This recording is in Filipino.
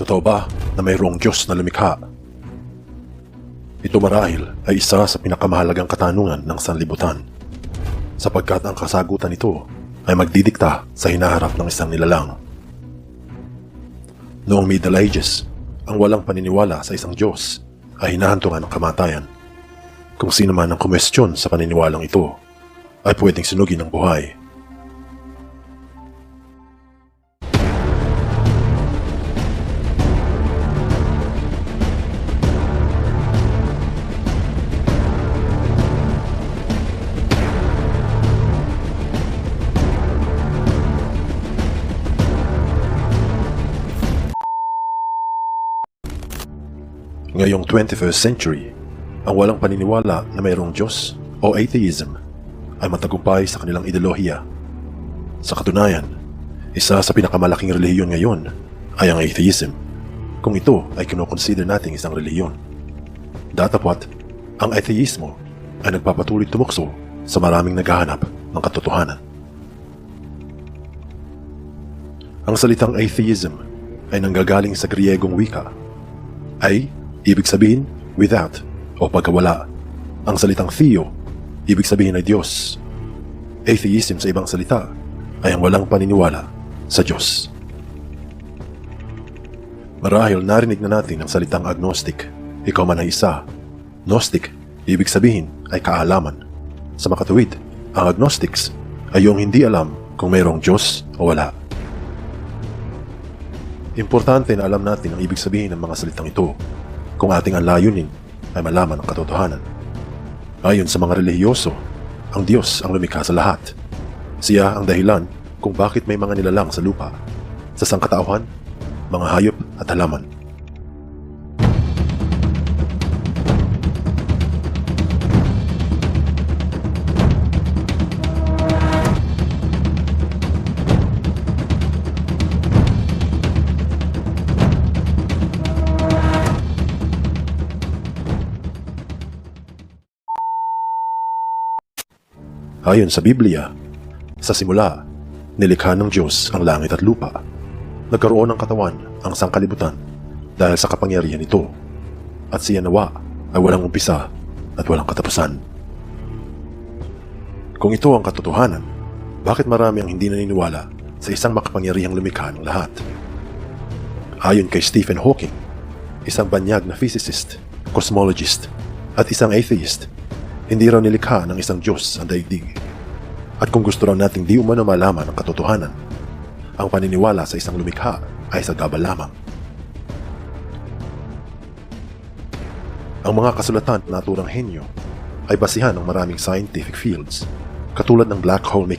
Totoo ba na mayroong Diyos na lumikha? Ito marahil ay isa sa pinakamahalagang katanungan ng sanlibutan sapagkat ang kasagutan nito ay magdidikta sa hinaharap ng isang nilalang. Noong Middle Ages, ang walang paniniwala sa isang Diyos ay hinahantungan ng kamatayan. Kung sino man ang kumestyon sa paniniwalang ito ay pwedeng sunugin ng buhay. Ngayong 21st century, ang walang paniniwala na mayroong Diyos o atheism ay matagumpay sa kanilang ideolohiya. Sa katunayan, isa sa pinakamalaking relihiyon ngayon ay ang atheism, kung ito ay kinoconsider nating isang relihiyon. Datapwat, ang atheismo ay nagpapatuloy tumukso sa maraming naghahanap ng katotohanan. Ang salitang atheism ay nanggagaling sa Griegong wika ay ibig sabihin without o pagkawala. Ang salitang theo, ibig sabihin ay Diyos. Atheism sa ibang salita ay ang walang paniniwala sa Diyos. Marahil narinig na natin ang salitang agnostic. Ikaw man ay isa. Gnostic, ibig sabihin ay kaalaman. Sa makatuwid, ang agnostics ay yung hindi alam kung mayroong Diyos o wala. Importante na alam natin ang ibig sabihin ng mga salitang ito kung ating ang layunin ay malaman ang katotohanan. Ayon sa mga relihiyoso, ang Diyos ang lumikha sa lahat. Siya ang dahilan kung bakit may mga nilalang sa lupa, sa sangkatauhan, mga hayop at halaman. Ayon sa Biblia, sa simula, nilikha ng Diyos ang langit at lupa. Nagkaroon ng katawan ang sangkalibutan dahil sa kapangyarihan nito. At siya nawa ay walang umpisa at walang katapusan. Kung ito ang katotohanan, bakit marami ang hindi naniniwala sa isang makapangyarihang lumikha ng lahat? Ayon kay Stephen Hawking, isang banyag na physicist, cosmologist, at isang atheist, hindi raw nilikha ng isang Diyos ang daigdig. At kung gusto raw nating di umano malaman ang katotohanan, ang paniniwala sa isang lumikha ay sagabal lamang. Ang mga kasulatan na naturang henyo ay basihan ng maraming scientific fields, katulad ng black hole mechanics